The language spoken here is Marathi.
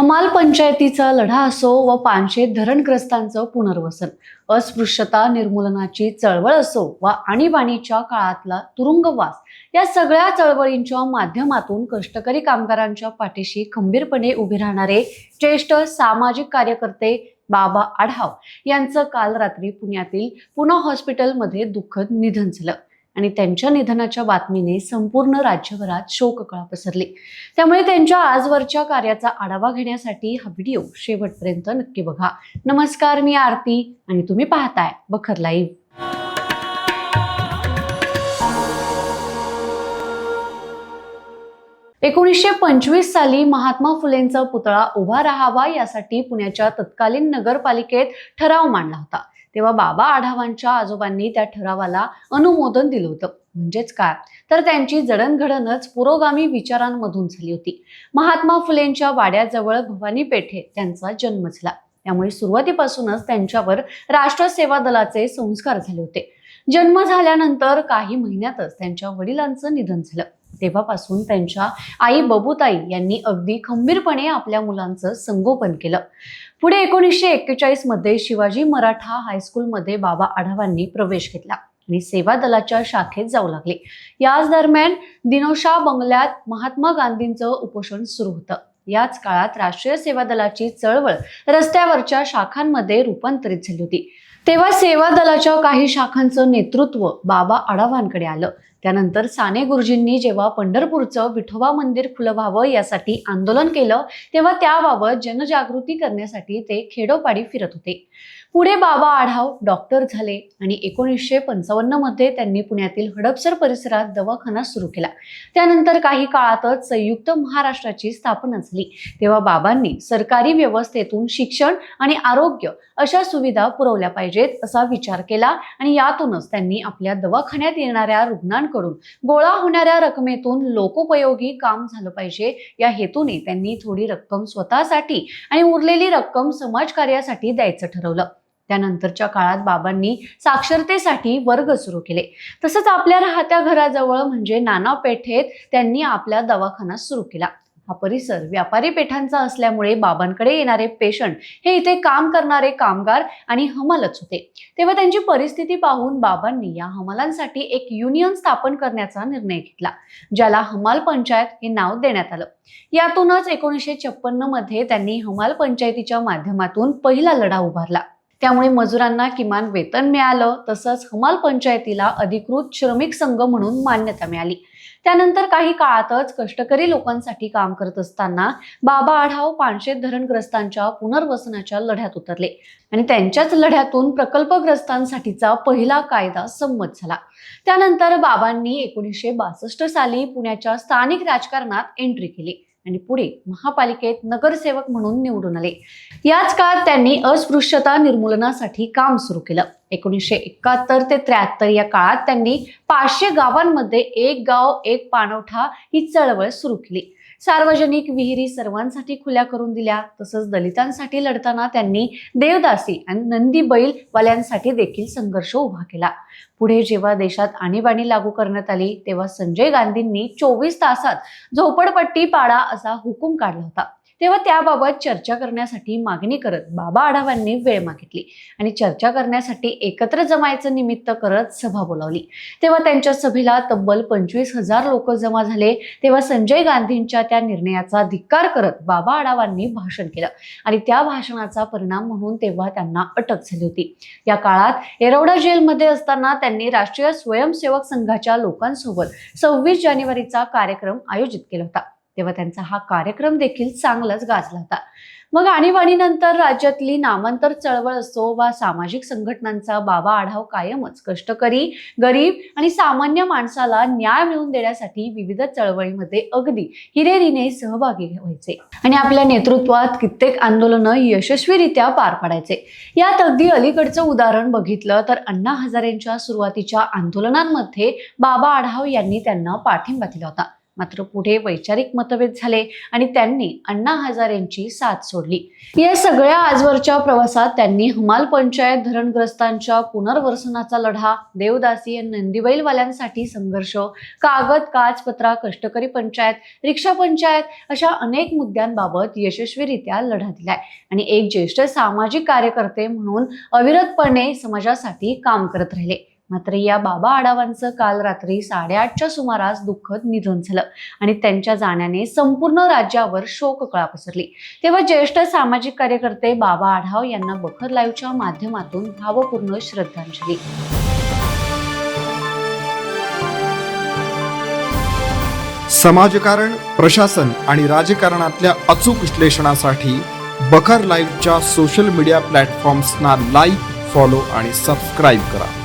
हमाल पंचायतीचा लढा असो व पानशेत धरणग्रस्तांचं पुनर्वसन अस्पृश्यता निर्मूलनाची चळवळ असो व आणीबाणीच्या काळातला तुरुंगवास या सगळ्या चळवळींच्या माध्यमातून कष्टकरी कामगारांच्या पाठीशी खंबीरपणे उभे राहणारे ज्येष्ठ सामाजिक कार्यकर्ते बाबा आढाव यांचं काल रात्री पुण्यातील पुना हॉस्पिटलमध्ये दुःखद निधन झालं. आणि त्यांच्या निधनाच्या बातमीने संपूर्ण राज्यभरात शोककळा पसरली. त्यामुळे त्यांच्या आजवरच्या कार्याचा आढावा घेण्यासाठी हा व्हिडिओ शेवटपर्यंत नक्की बघा. नमस्कार मी आरती आणि तुम्ही पाहताय बखर लाईव्ह. एकोणीसशे पंचवीस साली महात्मा फुलेंचा पुतळा उभा राहावा यासाठी पुण्याच्या तत्कालीन नगरपालिकेत ठराव मांडला होता. तेव्हा बाबा आढावांच्या आजोबांनी त्या ठरावाला अनुमोदन दिलं होतं. म्हणजेच काय? तर त्यांची जडणघडणच पुरोगामी विचारांमधून झाली होती. महात्मा फुलेंच्या वाड्याजवळ भवानी पेठे त्यांचा जन्म झाला. त्यामुळे सुरुवातीपासूनच त्यांच्यावर राष्ट्र सेवा दलाचे संस्कार झाले होते. जन्म झाल्यानंतर काही महिन्यातच त्यांच्या वडिलांचं निधन झालं. तेव्हापासून त्यांच्या आई बबुताई यांनी अगदी खंबीरपणे आपल्या मुलांचं संगोपन केलं. पुढे एकोणीसशे एक्केचाळीसमध्ये शिवाजी मराठा हायस्कूलमध्ये बाबा आढावांनी प्रवेश घेतला आणि सेवा दलाच्या शाखेत जाऊ लागले. याच दरम्यान दिनोशा बंगल्यात महात्मा गांधींचं उपोषण सुरू होतं. याच काळात राष्ट्रीय सेवा दलाची चळवळ रस्त्यावरच्या शाखांमध्ये रूपांतरित झाली होती. तेव्हा सेवा दलाच्या काही शाखांचं नेतृत्व बाबा आढावांकडे आलं. त्यानंतर साने गुरुजींनी जेव्हा पंढरपूरचं विठोबा मंदिर खुलं व्हावं यासाठी आंदोलन केलं तेव्हा त्याबाबत जनजागृती करण्यासाठी ते खेडोपाडी फिरत होते. पुढे बाबा आढाव डॉक्टर झाले आणि एकोणीसशे पंचावन्नमध्ये त्यांनी पुण्यातील हडपसर परिसरात दवाखाना सुरू केला. त्यानंतर काही काळातच संयुक्त महाराष्ट्राची स्थापना झाली. तेव्हा बाबांनी सरकारी व्यवस्थेतून शिक्षण आणि आरोग्य अशा सुविधा पुरवल्या पाहिजेत असा विचार केला आणि यातूनच त्यांनी आपल्या दवाखान्यात येणाऱ्या रुग्णांकडून गोळा होणाऱ्या रकमेतून लोकोपयोगी काम झालं पाहिजे. या हेतूने त्यांनी थोडी रक्कम स्वतःसाठी आणि उरलेली रक्कम समाजकार्यासाठी द्यायचं ठरवलं. त्यानंतरच्या काळात बाबांनी साक्षरतेसाठी वर्ग सुरू केले. तसंच आपल्या राहत्या घराजवळ म्हणजे नाना पेठेत त्यांनी आपला दवाखाना सुरू केला. हा परिसर व्यापारी पेठांचा असल्यामुळे बाबांकडे येणारे पेशंट हे इथे काम करणारे कामगार आणि हमालच होते. तेव्हा त्यांची परिस्थिती पाहून बाबांनी या हमालांसाठी एक युनियन स्थापन करण्याचा निर्णय घेतला ज्याला हमाल पंचायत हे नाव देण्यात आलं. यातूनच एकोणीसशे छप्पन्नमध्ये त्यांनी हमाल पंचायतीच्या माध्यमातून पहिला लढा उभारला. त्यामुळे मजुरांना किमान वेतन मिळालं तसंच हमाल पंचायतीला अधिकृत श्रमिक संघ म्हणून मान्यता मिळाली. त्यानंतर काही काळातच कष्टकरी लोकांसाठी काम करत असताना बाबा आढाव पानशेत धरणग्रस्तांच्या पुनर्वसनाच्या लढ्यात उतरले आणि त्यांच्याच लढ्यातून प्रकल्पग्रस्तांसाठीचा पहिला कायदा संमत झाला. त्यानंतर बाबांनी एकोणीसशे बासष्ट साली पुण्याच्या स्थानिक राजकारणात एंट्री केली. आणि पुढे महापालिकेत नगरसेवक म्हणून निवडून आले. याच काळात त्यांनी अस्पृश्यता निर्मूलनासाठी काम सुरू केलं. एकोणीसशे एकाहत्तर ते त्र्याहत्तर या काळात त्यांनी पाचशे गावांमध्ये एक गाव एक पाणवठा ही चळवळ सुरू केली. सार्वजनिक विहिरी सर्वांसाठी खुल्या करून दिल्या. तसंच दलितांसाठी लढताना त्यांनी देवदासी आणि नंदी बैलवाल्यांसाठी देखील संघर्ष उभा केला. पुढे जेव्हा देशात आणीबाणी लागू करण्यात आली तेव्हा संजय गांधींनी चोवीस तासात झोपडपट्टी पाडा असा हुकूम काढला होता. तेव्हा त्याबाबत चर्चा करण्यासाठी मागणी करत बाबा आढावांनी वेळ मागितली आणि चर्चा करण्यासाठी एकत्र जमायचं निमित्त करत सभा बोलावली. तेव्हा त्यांच्या सभेला तब्बल पंचवीस हजार लोक जमा झाले. तेव्हा संजय गांधींच्या त्या निर्णयाचा धिक्कार करत बाबा आढावांनी भाषण केलं आणि त्या भाषणाचा परिणाम म्हणून तेव्हा त्यांना अटक झाली होती. या काळात येरवडा जेलमध्ये असताना त्यांनी राष्ट्रीय स्वयंसेवक संघाच्या लोकांसोबत सव्वीस जानेवारीचा कार्यक्रम आयोजित केला होता. तेव्हा त्यांचा हा कार्यक्रम देखील चांगलाच गाजला होता. मग आणीबाणीनंतर राज्यातली नामांतर चळवळ असो वा सामाजिक संघटनांचा बाबा आढाव कायमच कष्टकरी गरीब आणि सामान्य माणसाला न्याय मिळवून देण्यासाठी विविध चळवळीमध्ये अगदी हिरेरीने सहभागी व्हायचे. आणि आपल्या नेतृत्वात कित्येक आंदोलनं यशस्वीरित्या पार पाडायचे. यात अगदी अलीकडचं उदाहरण बघितलं तर अण्णा हजारेंच्या सुरुवातीच्या आंदोलनांमध्ये बाबा आढाव यांनी त्यांना पाठिंबा दिला होता. मात्र पुढे वैचारिक मतभेद झाले आणि त्यांनी अण्णा हजारेंची साथ सोडली. या सगळ्या आजवरच्या प्रवासात त्यांनी हमाल पंचायत धरणग्रस्तांच्या पुनर्वसनाचा लढा देवदासी नंदीबैलवाल्यांसाठी संघर्ष कागद काचपत्रा कष्टकरी पंचायत रिक्षा पंचायत अशा अनेक मुद्द्यांबाबत यशस्वीरित्या लढा दिलाय आणि एक ज्येष्ठ सामाजिक कार्यकर्ते म्हणून अविरतपणे समाजासाठी काम करत राहिले. मात्र या बाबा आढावांचं काल रात्री साडेआठच्या सुमारास दुःखद निधन झालं आणि त्यांच्या जाण्याने संपूर्ण राज्यावर शोककळा पसरली. तेव्हा ज्येष्ठ सामाजिक कार्यकर्ते बाबा आढाव यांना बखर लाईव्हच्या माध्यमातून भावपूर्ण श्रद्धांजली. समाजकारण प्रशासन आणि राजकारणातल्या अचूक विश्लेषणासाठी बखर लाईव्हच्या सोशल मीडिया प्लॅटफॉर्म्सना लाईक फॉलो आणि सबस्क्राईब करा.